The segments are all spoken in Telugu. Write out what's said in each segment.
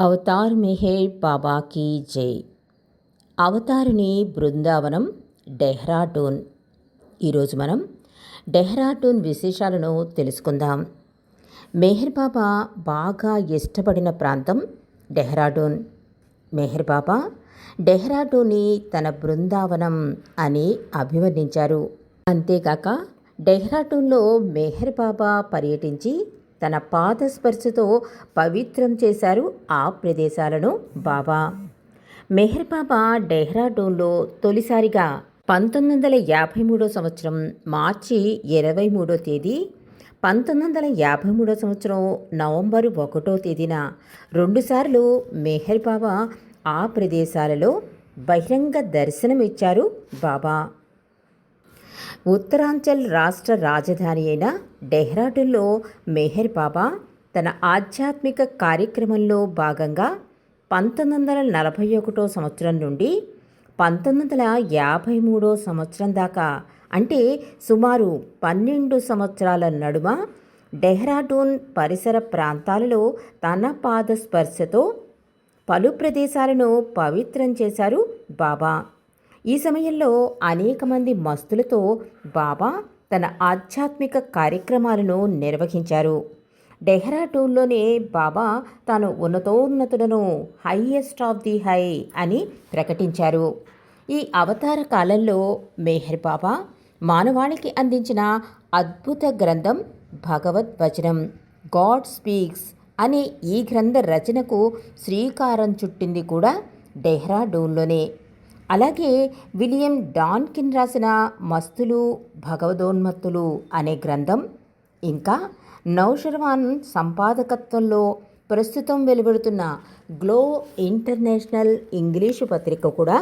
అవతార్ మెహేర్ బాబాకి జై. అవతారుని బృందావనం డెహ్రాడూన్. ఈరోజు మనం డెహ్రాడూన్ విశేషాలను తెలుసుకుందాం. మెహర్ బాబా బాగా ఇష్టపడిన ప్రాంతం డెహ్రాడూన్. మెహర్ బాబా డెహ్రాడూన్ని తన బృందావనం అని అభివర్ణించారు. అంతేకాక డెహ్రాడూన్లో మెహర్ బాబా పర్యటించి తన పాదస్పర్శతో పవిత్రం చేశారు ఆ ప్రదేశాలను బాబా. మెహర్ బాబా డెహ్రాడూన్లో తొలిసారిగా పంతొమ్మిది వందల యాభై మూడో సంవత్సరం మార్చి ఇరవై మూడో తేదీ పంతొమ్మిది వందల యాభై మూడో సంవత్సరం నవంబరు ఒకటో తేదీన రెండుసార్లు మెహర్ బాబా ఆ ప్రదేశాలలో బహిరంగ దర్శనమిచ్చారు బాబా. ఉత్తరాంచల్ రాష్ట్ర రాజధాని అయిన డెహ్రాడూన్లో మెహర్ బాబా తన ఆధ్యాత్మిక కార్యక్రమంలో భాగంగా పంతొమ్మిది వందల నలభై ఒకటో సంవత్సరం నుండి పంతొమ్మిది వందల యాభై మూడో సంవత్సరం దాకా అంటే సుమారు పన్నెండు సంవత్సరాల నడుమ డెహ్రాడూన్ పరిసర ప్రాంతాలలో తన పాద స్పర్శతో పలు ప్రదేశాలను పవిత్రం చేశారు బాబా. ఈ సమయంలో అనేక మంది మస్తులతో బాబా తన ఆధ్యాత్మిక కార్యక్రమాలను నిర్వహించారు. డెహ్రాడూన్లోనే బాబా తాను ఉన్నతోన్నతులను హైయెస్ట్ ఆఫ్ ది హై అని ప్రకటించారు. ఈ అవతార కాలంలో మెహర్ బాబా మానవాళికి అందించిన అద్భుత గ్రంథం భగవద్వచనం గాడ్ స్పీక్స్ అనే ఈ గ్రంథ రచనకు శ్రీకారం చుట్టింది కూడా డెహ్రాడూన్లోనే. అలాగే విలియం డాన్కిన్ రాసిన మస్తులు భగవదోన్మత్తులు అనే గ్రంథం ఇంకా నౌషర్వాన్ సంపాదకత్వంలో ప్రస్తుతం వెలువడుతున్న గ్లో ఇంటర్నేషనల్ ఇంగ్లీషు పత్రిక కూడా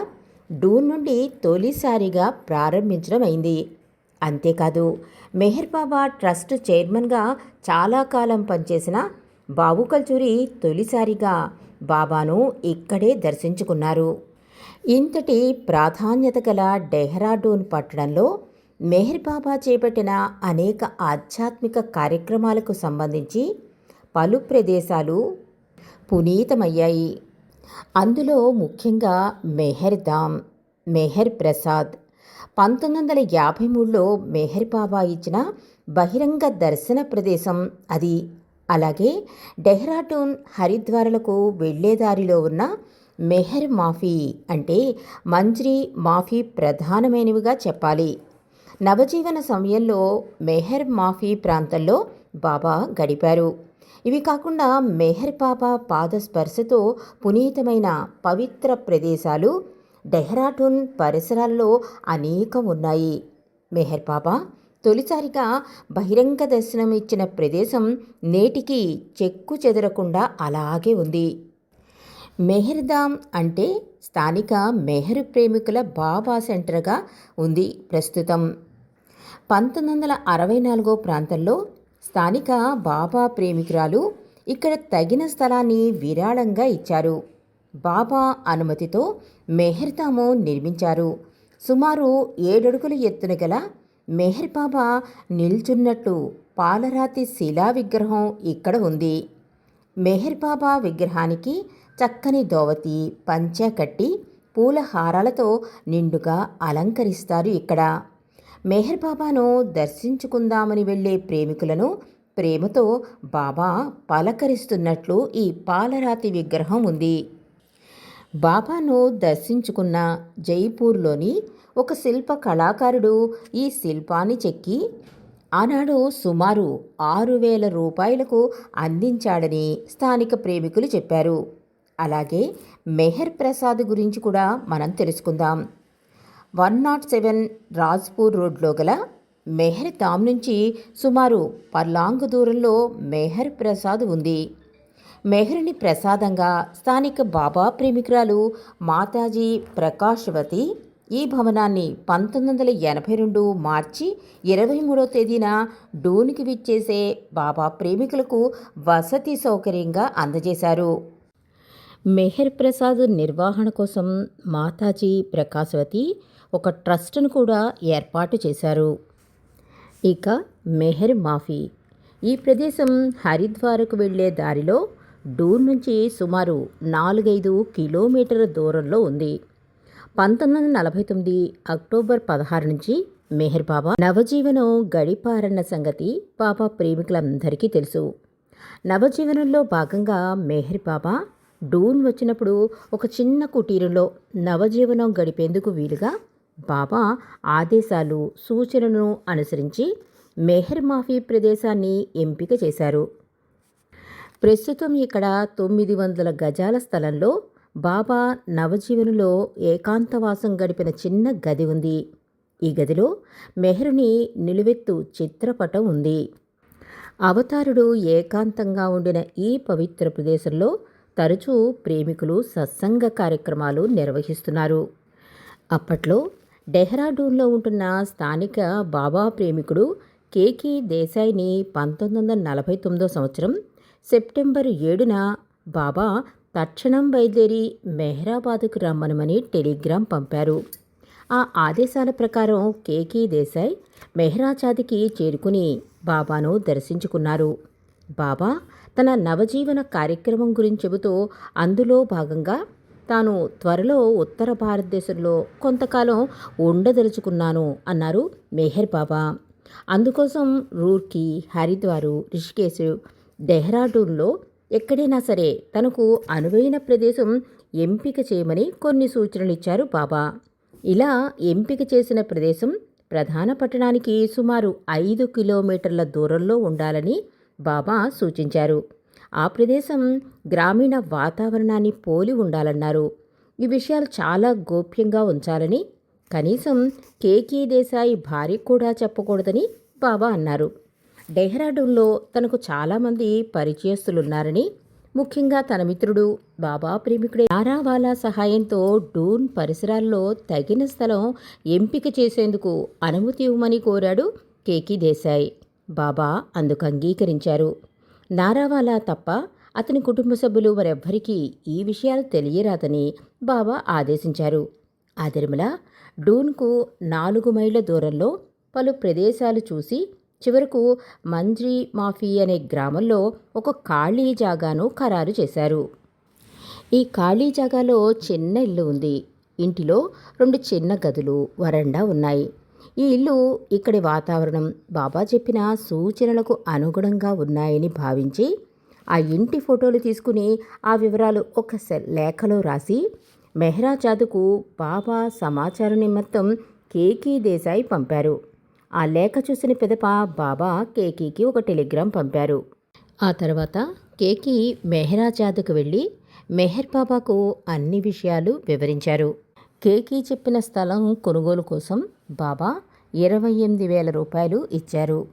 డూన్ నుండి తొలిసారిగా ప్రారంభించడం అయింది. అంతేకాదు మెహర్ బాబా ట్రస్ట్ చైర్మన్గా చాలా కాలం పనిచేసిన బాబు కల్చూరి తొలిసారిగా బాబాను ఇక్కడే దర్శించుకున్నారు. ఇంతటి ప్రాధాన్యత గల డెహ్రాడూన్ పట్టణంలో మెహర్ బాబా చేపట్టిన అనేక ఆధ్యాత్మిక కార్యక్రమాలకు సంబంధించి పలు ప్రదేశాలు పునీతమయ్యాయి. అందులో ముఖ్యంగా మెహర్ ధామ్ మెహర్ ప్రసాద్ పంతొమ్మిది వందల యాభై మూడులో మెహర్ బాబా ఇచ్చిన బహిరంగ దర్శన ప్రదేశం అది. అలాగే డెహ్రాడూన్ హరిద్వార్లకు వెళ్ళేదారిలో ఉన్న మెహర్ మాఫీ అంటే మంజ్రీ మాఫీ ప్రధానమైనవిగా చెప్పాలి. నవజీవన సమయంలో మెహర్ మాఫీ ప్రాంతంలో బాబా గడిపారు. ఇవి కాకుండా మెహర్ బాబా పాద స్పర్శతో పునీతమైన పవిత్ర ప్రదేశాలు డెహ్రాడూన్ పరిసరాల్లో అనేకం ఉన్నాయి మెహర్ బాబా తొలిసారిగా బహిరంగ దర్శనం ఇచ్చిన ప్రదేశం నేటికి చెక్కు చెదరకుండా అలాగే ఉంది. మెహర్దామ్ అంటే స్థానిక మెహర్ ప్రేమికుల బాబా సెంటర్గా ఉంది ప్రస్తుతం. పంతొమ్మిది వందల అరవై నాలుగో ప్రాంతంలో స్థానిక బాబా ప్రేమికురాలు ఇక్కడ తగిన స్థలాన్ని విరాళంగా ఇచ్చారు. బాబా అనుమతితో మెహర్దాము నిర్మించారు. సుమారు ఏడడుగుల ఎత్తున గల మెహర్ బాబా నిల్చున్నట్టు పాలరాతి శిలా విగ్రహం ఇక్కడ ఉంది. మెహర్ బాబా విగ్రహానికి చక్కని దోవతి పంచ కట్టి పూల హారాలతో నిండుగా అలంకరిస్తారు ఇక్కడ. మెహర్ బాబాను దర్శించుకుందామని వెళ్ళే ప్రేమికులను ప్రేమతో బాబా పలకరిస్తున్నట్లు ఈ పాలరాతి విగ్రహం ఉంది. బాబాను దర్శించుకున్న జైపూర్లోని ఒక శిల్ప కళాకారుడు ఈ శిల్పాన్ని చెక్కి ఆనాడు సుమారు ఆరు వేల రూపాయలకు అందించాడని స్థానిక ప్రేమికులు చెప్పారు. అలాగే మెహర్ ప్రసాద్ గురించి కూడా మనం తెలుసుకుందాం. వన్ నాట్ సెవెన్ రాజ్పూర్ రోడ్లో గల మెహర్ ధామ్ నుంచి సుమారు పర్లాంగ్ దూరంలో మెహర్ ప్రసాద్ ఉంది. మెహర్ని ప్రసాదంగా స్థానిక బాబా ప్రేమికురాలు మాతాజీ ప్రకాశ్వతి ఈ భవనాన్ని పంతొమ్మిది వందల ఎనభై రెండు మార్చి ఇరవై మూడో తేదీన డూన్కి విచ్చేసే బాబా ప్రేమికులకు వసతి సౌకర్యంగా అందజేశారు. మెహర్ ప్రసాద్ నిర్వహణ కోసం మాతాజీ ప్రకాశవతి ఒక ట్రస్ట్ను కూడా ఏర్పాటు చేశారు. ఇక మెహర్ మాఫీ. ఈ ప్రదేశం హరిద్వార్కు వెళ్ళే దారిలో డూర్ నుంచి సుమారు నాలుగైదు కిలోమీటర్ల దూరంలో ఉంది. పంతొమ్మిది వందల నలభై తొమ్మిది అక్టోబర్ పదహారు నుంచి మెహర్ బాబా నవజీవనం గడిపారన్న సంగతి బాబా ప్రేమికులందరికీ తెలుసు. నవజీవనంలో భాగంగా మెహర్ బాబా డూన్ వచ్చినప్పుడు ఒక చిన్న కుటీరంలో నవజీవనం గడిపేందుకు వీలుగా బాబా ఆదేశాలు సూచనలను అనుసరించి మెహర్ మాఫీ ప్రదేశాన్ని ఎంపిక చేశారు. ప్రస్తుతం ఇక్కడ తొమ్మిది వందల గజాల స్థలంలో బాబా నవజీవనులో ఏకాంతవాసం గడిపిన చిన్న గది ఉంది. ఈ గదిలో మెహరుని నిలువెత్తు చిత్రపటం ఉంది. అవతారుడు ఏకాంతంగా ఉండిన ఈ పవిత్ర ప్రదేశంలో తరచూ ప్రేమికులు సత్సంగ కార్యక్రమాలు నిర్వహిస్తున్నారు. అప్పట్లో డెహ్రాడూన్లో ఉంటున్న స్థానిక బాబా ప్రేమికుడు కేకి దేశాయిని పంతొమ్మిది వందల నలభై తొమ్మిదో సంవత్సరం సెప్టెంబర్ ఏడున బాబా తక్షణం బయలుదేరి మెహ్రాబాద్కు రమ్మనమని టెలిగ్రామ్ పంపారు. ఆ ఆదేశాల ప్రకారం కేకీ దేశాయ్ మెహ్రాచాదికి చేరుకుని బాబాను దర్శించుకున్నారు. బాబా తన నవజీవన కార్యక్రమం గురించి చెబుతూ అందులో భాగంగా తాను త్వరలో ఉత్తర భారతదేశంలో కొంతకాలం ఉండదలుచుకున్నాను అన్నారు మెహర్ బాబా. అందుకోసం రూర్కీ హరిద్వారు రిషికేశ్ డెహ్రాడూన్లో ఎక్కడైనా సరే తనకు అనువైన ప్రదేశం ఎంపిక చేయమని కొన్ని సూచనలు ఇచ్చారు బాబా. ఇలా ఎంపిక చేసిన ప్రదేశం ప్రధాన పట్టణానికి సుమారు ఐదు కిలోమీటర్ల దూరంలో ఉండాలని బాబా సూచించారు. ఆ ప్రదేశం గ్రామీణ వాతావరణాన్ని పోలి ఉండాలన్నారు. ఈ విషయాలు చాలా గోప్యంగా ఉంచాలని కనీసం కేకీ దేశాయి భార్య కూడా చెప్పకూడదని బాబా అన్నారు. డెహ్రాడూన్లో తనకు చాలామంది పరిచయస్తులున్నారని ముఖ్యంగా తన మిత్రుడు బాబా ప్రేమికుడే నారావాలా సహాయంతో డూన్ పరిసరాల్లో తగిన స్థలం ఎంపిక చేసేందుకు అనుమతి ఇవ్వమని కోరాడు కేకీ దేశాయ్. బాబా అందుకు అంగీకరించారు. నారావాలా తప్ప అతని కుటుంబ సభ్యులు మరెవ్వరికీ ఈ విషయాలు తెలియరాదని బాబా ఆదేశించారు. ఆదిరిమల డూన్కు నాలుగు మైళ్ళ దూరంలో పలు ప్రదేశాలు చూసి చివరకు మంజ్రీ మాఫీ అనే గ్రామంలో ఒక ఖాళీ జాగాను ఖరారు చేశారు. ఈ ఖాళీ జాగాలో చిన్న ఇల్లు ఉంది. ఇంటిలో రెండు చిన్న గదులు వరండా ఉన్నాయి. ఈ ఇల్లు ఇక్కడి వాతావరణం. బాబా చెప్పిన సూచనలకు అనుగుణంగా ఉన్నాయని భావించి ఆ ఇంటి ఫోటోలు తీసుకుని ఆ వివరాలు ఒక లేఖలో రాసి మెహ్రాజాదుకు బాబా సమాచార నిమిత్తం కేకీ దేశాయి పంపారు. ఆ లేఖ చూసిన పిదప బాబా కేకీకి ఒక టెలిగ్రామ్ పంపారు. ఆ తర్వాత కేకీ మెహరాజాద్కు వెళ్ళి మెహర్ బాబాకు అన్ని విషయాలు వివరించారు. కేకీ చెప్పిన స్థలం కొనుగోలు కోసం బాబా ఇరవై ఎనిమిది వేల రూపాయలు ఇచ్చారు.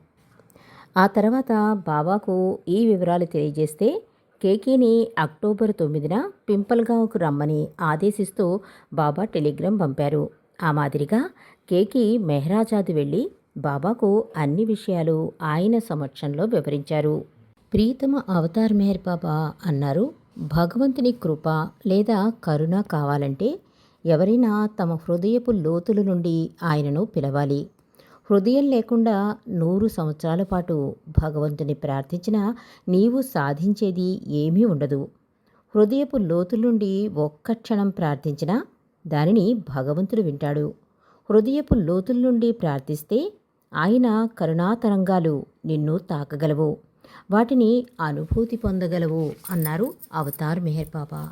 ఆ తర్వాత బాబాకు ఈ వివరాలు తెలియజేస్తే కేకీని అక్టోబర్ తొమ్మిదిన పింపల్గావ్కు రమ్మని ఆదేశిస్తూ బాబా టెలిగ్రామ్ పంపారు. ఆ మాదిరిగా కేకి మెహరాజాద్ వెళ్ళి బాబాకు అన్ని విషయాలు ఆయన సమక్షంలో వివరించారు. ప్రీతమ అవతార్ మెహర్ బాబా అన్నారు భగవంతుని కృప లేదా కరుణ కావాలంటే ఎవరైనా తమ హృదయపు లోతుల నుండి ఆయనను పిలవాలి. హృదయం లేకుండా నూరు సంవత్సరాల పాటు భగవంతుని ప్రార్థించినా నీవు సాధించేది ఏమీ ఉండదు. హృదయపు లోతుల నుండి ఒక్క క్షణం ప్రార్థించినా దానిని భగవంతుడు వింటాడు. హృదయపు లోతుల నుండి ప్రార్థిస్తే ఆయన కరుణాతరంగాలు నిన్ను తాకగలవు. వాటిని అనుభూతి పొందగలవు అన్నారు అవతార్ మెహర్ బాబా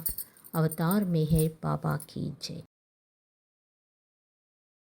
అవతార్ మెహర్ బాబా కీ జై